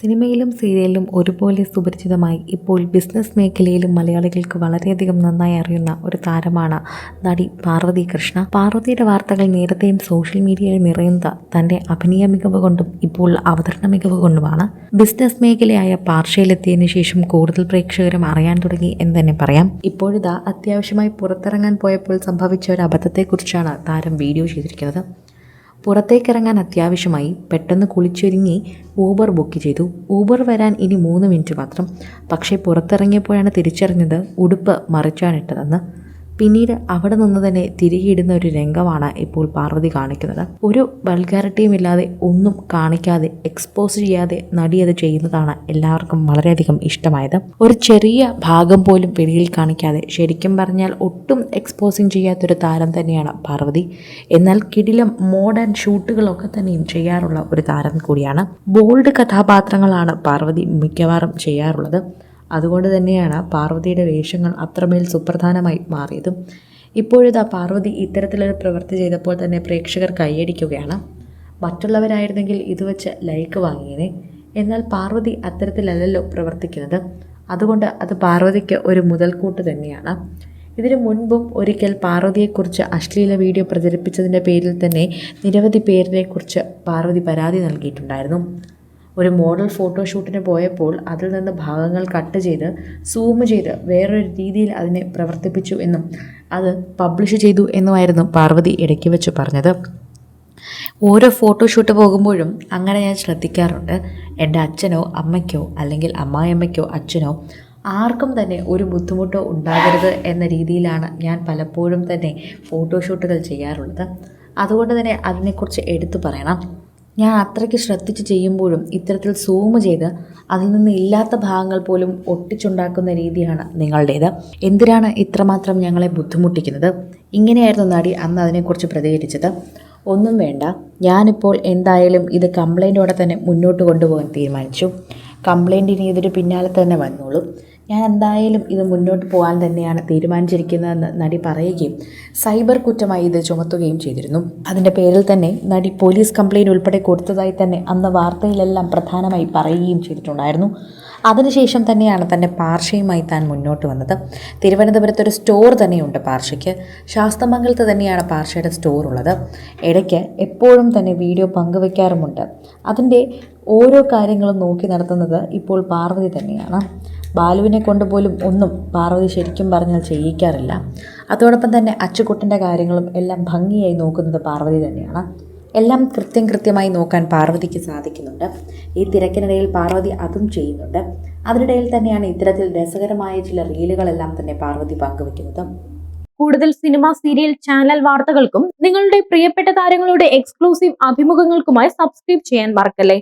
സിനിമയിലും സീരിയലിലും ഒരുപോലെ സുപരിചിതമായി ഇപ്പോൾ ബിസിനസ് മേഖലയിലും മലയാളികൾക്ക് വളരെയധികം നന്നായി അറിയുന്ന ഒരു താരമാണ് നടി പാർവതി കൃഷ്ണ. പാർവതിയുടെ വാർത്തകൾ നേരത്തെയും സോഷ്യൽ മീഡിയയിൽ നിറയുന്നത് തന്റെ അഭിനയ മികവ് കൊണ്ടും ഇപ്പോൾ അവതരണ മികവ് കൊണ്ടുമാണ്. ബിസിനസ് മേഖലയായ പാർശ്വയിലെത്തിയതിനു ശേഷം കൂടുതൽ പ്രേക്ഷകരും അറിയാൻ തുടങ്ങി എന്ന് തന്നെ പറയാം. ഇപ്പോഴിതാ അത്യാവശ്യമായി പുറത്തിറങ്ങാൻ പോയപ്പോൾ സംഭവിച്ച ഒരു അബദ്ധത്തെക്കുറിച്ചാണ് താരം വീഡിയോ ചെയ്തിരിക്കുന്നത്. പുറത്തേക്കിറങ്ങാൻ അത്യാവശ്യമായി പെട്ടെന്ന് കുളിച്ചൊരുങ്ങി ഊബർ ബുക്ക് ചെയ്തു. ഊബർ വരാൻ ഇനി മൂന്ന് മിനിറ്റ് മാത്രം. പക്ഷേ പുറത്തിറങ്ങിയപ്പോഴാണ് തിരിച്ചറിഞ്ഞത് ഉടുപ്പ് മറിച്ചാണിട്ടതെന്ന് പിന്നീട് അവിടെ നിന്ന് തന്നെ തിരികെയിടുന്ന ഒരു രംഗമാണ് ഇപ്പോൾ പാർവതി കാണിക്കുന്നത്. ഒരു വൾഗാരിറ്റിയും ഇല്ലാതെ ഒന്നും കാണിക്കാതെ എക്സ്പോസ് ചെയ്യാതെ നടി അത് ചെയ്യുന്നതാണ് എല്ലാവർക്കും വളരെയധികം ഇഷ്ടമായത്. ഒരു ചെറിയ ഭാഗം പോലും വെളിയിൽ കാണിക്കാതെ ശരിക്കും പറഞ്ഞാൽ ഒട്ടും എക്സ്പോസിങ് ചെയ്യാത്തൊരു താരം തന്നെയാണ് പാർവതി. എന്നാൽ കിടിലം മോഡേൺ ഷൂട്ടുകളൊക്കെ തന്നെയും ചെയ്യാറുള്ള ഒരു താരം കൂടിയാണ്. ബോൾഡ് കഥാപാത്രങ്ങളാണ് പാർവതി മിക്കവാറും ചെയ്യാറുള്ളത്. അതുകൊണ്ട് തന്നെയാണ് പാർവതിയുടെ വേഷങ്ങൾ അത്രമേൽ സുപ്രധാനമായി മാറിയതും. ഇപ്പോഴിതാ പാർവതി ഇത്തരത്തിലൊരു പ്രവൃത്തി ചെയ്തപ്പോൾ തന്നെ പ്രേക്ഷകർ കൈയടിക്കുകയാണ്. മറ്റുള്ളവരായിരുന്നെങ്കിൽ ഇത് വെച്ച് ലൈക്ക് വാങ്ങിയേനെ. എന്നാൽ പാർവതി അത്തരത്തിലല്ലല്ലോ പ്രവർത്തിക്കുന്നത്. അതുകൊണ്ട് അത് പാർവതിക്ക് ഒരു മുതൽക്കൂട്ട് തന്നെയാണ്. ഇതിനു മുൻപും ഒരിക്കൽ പാർവതിയെക്കുറിച്ച് അശ്ലീല വീഡിയോ പ്രചരിപ്പിച്ചതിന്റെ പേരിൽ തന്നെ നിരവധി പേരിനെക്കുറിച്ച് പാർവതി പരാതി നൽകിയിട്ടുണ്ടായിരുന്നു. ഒരു മോഡൽ ഫോട്ടോഷൂട്ടിന് പോയപ്പോൾ അതിൽ നിന്ന് ഭാഗങ്ങൾ കട്ട് ചെയ്ത് സൂം ചെയ്ത് വേറൊരു രീതിയിൽ അതിനെ പ്രവർത്തിപ്പിച്ചു എന്നും അത് പബ്ലിഷ് ചെയ്തു എന്നുമായിരുന്നു പാർവതി ഇടയ്ക്ക് വെച്ച് പറഞ്ഞത്. ഓരോ ഫോട്ടോഷൂട്ട് പോകുമ്പോഴും അങ്ങനെ ഞാൻ ശ്രദ്ധിക്കാറുണ്ട്. എന്റെ അച്ഛനോ അമ്മയ്ക്കോ അല്ലെങ്കിൽ അമ്മായിയമ്മയ്ക്കോ അച്ഛനോ ആർക്കും തന്നെ ഒരു ബുദ്ധിമുട്ടോ ഉണ്ടാകരുത് എന്ന രീതിയിലാണ് ഞാൻ പലപ്പോഴും തന്നെ ഫോട്ടോഷൂട്ടുകൾ ചെയ്യാറുള്ളത്. അതുകൊണ്ട് തന്നെ അതിനെക്കുറിച്ച് എടുത്തു പറയണം. ഞാൻ അത്രയ്ക്ക് ശ്രദ്ധിച്ച് ചെയ്യുമ്പോഴും ഇത്തരത്തിൽ സൂം ചെയ്ത് അതിൽ നിന്ന് ഇല്ലാത്ത ഭാഗങ്ങൾ പോലും ഒട്ടിച്ചുണ്ടാക്കുന്ന രീതിയാണ് നിങ്ങളുടേത്. എന്തിനാണ് ഇത്രമാത്രം ഞങ്ങളെ ബുദ്ധിമുട്ടിക്കുന്നത്? ഇങ്ങനെയായിരുന്നു നടി അന്ന് അതിനെക്കുറിച്ച് പ്രതികരിച്ചത്. ഒന്നും വേണ്ട. ഞാനിപ്പോൾ എന്തായാലും ഇത് കംപ്ലൈന്റോടെ തന്നെ മുന്നോട്ട് കൊണ്ടുപോകാൻ തീരുമാനിച്ചു. കംപ്ലൈന്റിന് ഇതിന് പിന്നാലെ തന്നെ വന്നോളൂ. ഞാൻ എന്തായാലും ഇത് മുന്നോട്ട് പോകാൻ തന്നെയാണ് തീരുമാനിച്ചിരിക്കുന്നതെന്ന് നടി പറയുകയും സൈബർ കുറ്റമായി ഇത് ചുമത്തുകയും ചെയ്തിരുന്നു. അതിന്റെ പേരിൽ തന്നെ നടി പോലീസ് കംപ്ലയിന്റ് ഉൾപ്പെടെ കൊടുത്തതായി തന്നെ അന്ന് വാർത്തയിലെല്ലാം പ്രധാനമായി പറയുകയും ചെയ്തിട്ടുണ്ടായിരുന്നു. അതിനുശേഷം തന്നെയാണ് തന്റെ പാർശയുമായി താൻ മുന്നോട്ട് വന്നത്. തിരുവനന്തപുരത്ത് ഒരു സ്റ്റോർ തന്നെയുണ്ട് പാർഷയ്ക്ക് ശാസ്തമംഗലത്ത് തന്നെയാണ് പാർഷയുടെ സ്റ്റോർ ഉള്ളത്. ഇടയ്ക്ക് എപ്പോഴും തന്നെ വീഡിയോ പങ്കുവയ്ക്കാറുമുണ്ട് അതിന്റെ ഓരോ കാര്യങ്ങളും നോക്കി നടത്തുന്നത് ഇപ്പോൾ പാർവതി തന്നെയാണ്. ബാലുവിനെ കൊണ്ടുപോലും ഒന്നും പാർവതി ശരിക്കും പറഞ്ഞാൽ ചെയ്യിക്കാറില്ല. അതോടൊപ്പം തന്നെ അച്ചുകുട്ടന്റെ കാര്യങ്ങളും എല്ലാം ഭംഗിയായി നോക്കുന്നത് പാർവതി തന്നെയാണ്. എല്ലാം കൃത്യം കൃത്യമായി നോക്കാൻ പാർവതിക്ക് സാധിക്കുന്നുണ്ട്. ഈ തിരക്കിനിടയിൽ പാർവതി അതും ചെയ്യുന്നുണ്ട്. അതിനിടയിൽ തന്നെയാണ് ഇത്തരത്തിൽ രസകരമായ ചില റീലുകളെല്ലാം തന്നെ പാർവതി പങ്കുവെക്കുന്നത്. കൂടുതൽ സിനിമ സീരിയൽ ചാനൽ വാർത്തകൾക്കും നിങ്ങളുടെ പ്രിയപ്പെട്ട താരങ്ങളുടെ എക്സ്ക്ലൂസീവ് അഭിമുഖങ്ങൾക്കുമായി സബ്സ്ക്രൈബ് ചെയ്യാൻ മറക്കല്ലേ?